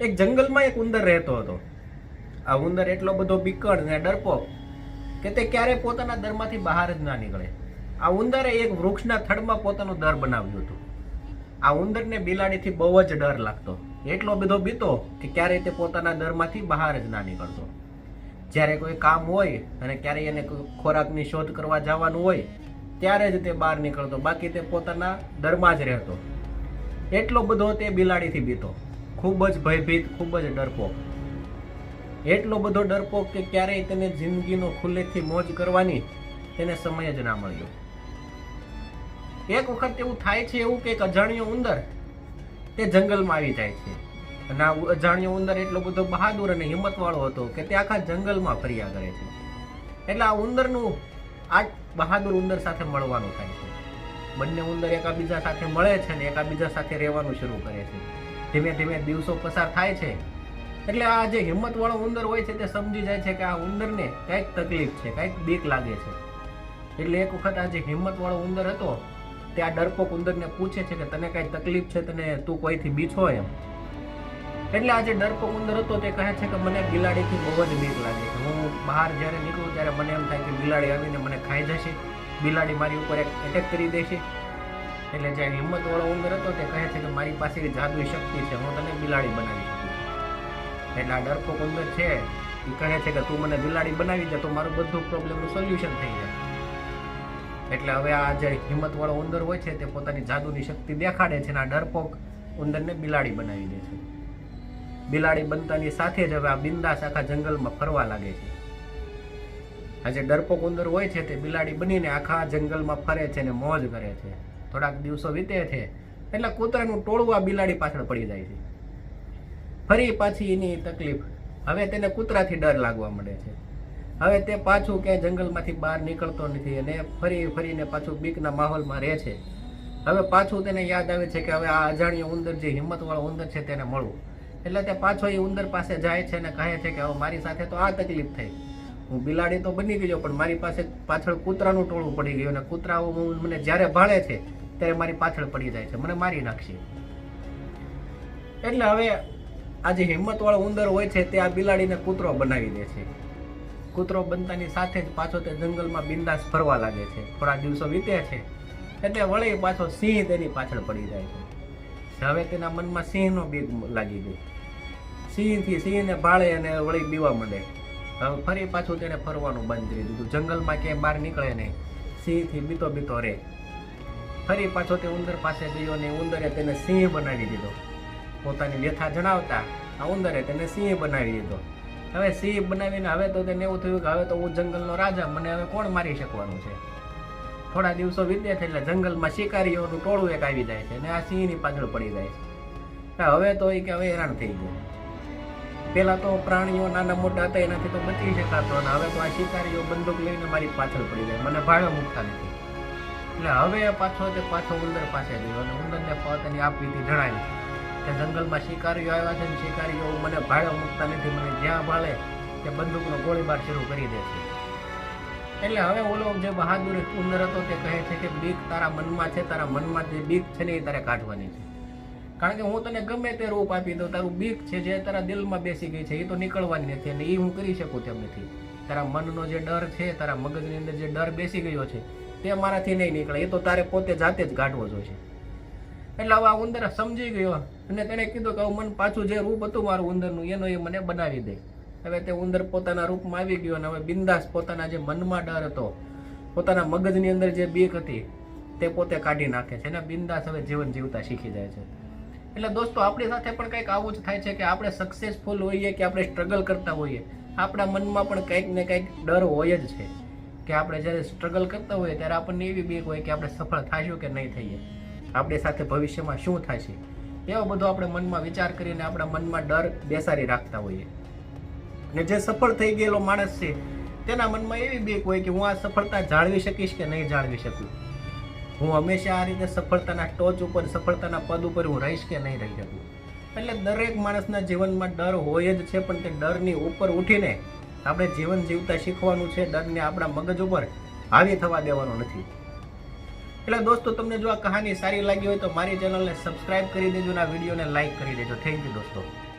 એક જંગલમાં એક ઉંદર રહેતો હતો. આ ઉંદર એટલો બધો બીકળ ને ડરપોક કે તે ક્યારેય પોતાના દરમાંથી બહાર જ ના નીકળે. આ ઉંદરે એક વૃક્ષના થડમાં પોતાનું દર બનાવ્યું હતું. આ ઉંદરને બિલાડીથી બહુ જ ડર લાગતો. એટલો બધો બીતો કે ક્યારેય તે પોતાના દરમાંથી બહાર જ ના નીકળતો. જ્યારે કોઈ કામ હોય અને ક્યારેય એને ખોરાકની શોધ કરવા જવાનું હોય, ત્યારે જ તે બહાર નીકળતો. બાકી તે પોતાના દરમાં જ રહેતો. એટલો બધો તે બિલાડીથી બીતો. ખૂબ જ ભયભીત, ખૂબ જ ડરપોક. એટલો બધો ડરપોક કે ક્યારેય તેને જિંદગીનો ખુલ્લેથી મોજ કરવાની તેને સમય જ ના મળ્યો. એક વખત એવું થાય છે એવું કે એક અજાણ્યો ઉંદર તે જંગલમાં આવી જાય છે. અને આ અજાણ્યો ઉંદર એટલો બધો બહાદુર અને હિંમતવાળો હતો કે તે આખા જંગલમાં ફર્યા કરે છે. એટલે આ ઉંદરનું આ બહાદુર ઉંદર સાથે મળવાનું થાય છે. બંને ઉંદર એકાબીજા સાથે મળે છે અને એકાબીજા સાથે રહેવાનું શરૂ કરે છે. ધીમે ધીમે દિવસો પસાર થાય છે. એટલે આ જે હિંમતવાળો ઉંદર હોય છે તે સમજી જાય છે કે આ ઉંદરને કંઈક તકલીફ છે, કંઈક બીક લાગે છે. એટલે એક વખત આ જે હિંમતવાળો ઉંદર હતો, તે આ ડરપોક ઉંદરને પૂછે છે કે તને કાંઈ તકલીફ છે તને તું કોઈથી બીછો એમ. એટલે આ જે ડરપોક ઉંદર હતો તે કહે છે કે મને બિલાડીથી બહુ જ બીક લાગે છે. હું બહાર જ્યારે નીકળું ત્યારે મને એમ થાય કે બિલાડી આવીને મને ખાઈ જશે. બિલાડી મારી ઉપર એક એટેક કરી દેશે. એટલે જે હિંમતવાળો ઉંદર હતો તે કહે છે કે મારી પાસે જાદુઈ શક્તિ છે, હું તને બિલાડી બનાવી શકું એટલે આ ડરપોક ઉંદર છે, એ કહે છે કે તું મને બિલાડી બનાવી દે તો મારું બધું પ્રોબ્લેમનું સોલ્યુશન થઈ જાય. એટલે હવે આ જે હિંમતવાળો ઉંદર હોય છે તે પોતાની જાદુની શક્તિ દેખાડે છે અને આ ડરપોક ઉંદરને બિલાડી બનાવી દે છે. બિલાડી બનતાની સાથે જ હવે આ બિંદાસ આખા જંગલમાં ફરવા લાગે છે. આ જે ડરપોક ઉંદર હોય છે તે બિલાડી બનીને આખા જંગલમાં ફરે છે અને મોજ કરે છે. થોડાક દિવસો વીતે છે, એટલે કૂતરાનું ટોળું આ બિલાડી પાછળ પડી જાય છે. ફરી પાછી એની તકલીફ. હવે તેને કૂતરાથી ડર લાગવા માંડે છે. હવે તે પાછું ક્યાંય જંગલમાંથી બહાર નીકળતો નથી અને ફરી ફરીને પાછું બીકના માહોલમાં રહે છે. હવે પાછું તેને યાદ આવે છે કે હવે આ અજાણ્યો ઉંદર જે હિંમતવાળો ઉંદર છે તેને મળવું. એટલે તે પાછો એ ઉંદર પાસે જાય છે અને કહે છે કે હવે મારી સાથે તો આ તકલીફ થઈ. હું બિલાડી તો બની ગયો, પણ મારી પાસે પાછળ કૂતરાનું ટોળું પડી ગયું અને કૂતરાઓ મને જ્યારે ભાળે છે ત્યારે મારી પાછળ પડી જાય છે. મને મારી નાખશે. એટલે હવે આ જે હિંમતવાળો ઉંદર હોય છે તે આ બિલાડીને કૂતરો બનાવી દે છે. કૂતરો બનતાની સાથે જ પાછો તે જંગલમાં બિંદાસ ફરવા લાગે છે. થોડા દિવસો વીતે છે એટલે વળી પાછો સિંહ તેની પાછળ પડી જાય છે. હવે તેના મનમાં સિંહનો બીક લાગી ગયો. સિંહથી સિંહને ભાળે અને વળી બીવા માંડે. હવે ફરી પાછું તેને ફરવાનું બંધ કરી દીધું. જંગલમાં ક્યાંય બહાર નીકળે નહીં. સિંહથી બીતો બીતો રહે. ફરી પાછો તે ઉંદર પાસે ગયો અને ઉંદરે તેને સિંહ બનાવી દીધો. પોતાની વ્યથા જણાવતા આ ઉંદરે તેને સિંહ બનાવી દીધો. હવે સિંહ બનાવીને હવે તો તેને એવું થયું કે હવે તો હું જંગલનો રાજા, મને હવે કોણ મારી શકવાનું છે? થોડા દિવસો વીતે થઈ એટલે જંગલમાં શિકારીઓનું ટોળું એક આવી જાય છે અને આ સિંહની પાછળ પડી જાય છે. હવે તો એ કે હવે હેરાન થઈ ગયું. પેલા તો પ્રાણીઓ નાના મોટા હતા, એનાથી તો બચી શકાતો અને હવે તો આ શિકારીઓ બંદૂક લઈને મારી પાછળ પડી જાય. મને ભાડો મૂકતા નથી. એટલે હવે પાછો તે પાછો ઉંદર પાસે ગયો અને ઉંદરને પોતાની આપવીથી જણાવી કે જંગલમાં શિકારીઓ આવ્યા છે ને શિકારીઓ મને ભાડો મૂકતા નથી, મને જ્યાં ભાળે તે બંદૂકનો ગોળીબાર શરૂ કરી દે છે. એટલે હવે ઓલો જે બહાદુર ઉંદર હતો તે કહે છે કે બીક તારા મનમાં છે, તારા મનમાં જે બીક છે ને એ તારે કાઢવાની છે. કારણ કે હું તને ગમે તે રૂપ આપી દઉં, તારું બીક છે જે તારા દિલમાં બેસી ગઈ છે, એ તો નીકળવાની નથી અને એ હું કરી શકું તેમ નથી. તારા મનનો જે ડર છે, તારા મગજની અંદર જે ડર બેસી ગયો છે તે મારાથી નહીં નીકળે. એ તો તારે પોતે જાતે જ કાઢવો જોઈશે એટલે હવે આ ઉંદર સમજી ગયો અને તેણે કીધું કે હવે મન પાછું જે રૂપ હતું મારું ઉંદરનું, એનો એ મને બનાવી દે. હવે તે ઉંદર પોતાના રૂપમાં આવી ગયો અને હવે બિંદાસ પોતાના જે મનમાં ડર હતો, પોતાના મગજની અંદર જે બીક હતી, તે પોતે કાઢી નાખે છે અને બિંદાસ હવે જીવન જીવતા શીખી જાય છે. એટલે દોસ્તો, આપણી સાથે પણ કંઈક આવું જ થાય છે કે આપણે સક્સેસફુલ હોઈએ કે આપણે સ્ટ્રગલ કરતા હોઈએ, આપણા મનમાં પણ કંઈક ને કંઈક ડર હોય જ છે. કે આપણે જ્યારે સ્ટ્રગલ કરતા હોઈએ ત્યારે આપણને એવી બેગ હોય કે આપણે સફળ થશું કે નહીં થઈએ. આપણી સાથે ભવિષ્યમાં શું થશે? એવો બધો આપણે મનમાં વિચાર કરીને આપણા મનમાં ડર બેસાડી રાખતા હોઈએ. અને જે સફળ થઈ ગયેલો માણસ છે, તેના મનમાં એવી બેગ હોય કે હું આ સફળતા જાળવી શકીશ કે નહીં જાળવી શકું? હું હંમેશા આ રીતે સફળતાના ટોચ ઉપર, સફળતાના પદ ઉપર હું રહીશ કે નહીં રહી શકું? એટલે દરેક માણસના જીવનમાં ડર હોય જ છે, પણ તે ડરની ઉપર ઉઠીને આપણે જીવન જીવતા શીખવાનું છે, ડરને આપણા મગજ ઉપર હાવી થવા દેવાનો નથી. એટલે દોસ્તો, તમને જો આ કહાની સારી લાગી હોય તો મારી ચેનલને સબસ્ક્રાઇબ કરી દેજો અને આ વિડીયોને લાઇક કરી દેજો. થેન્ક યુ દોસ્તો.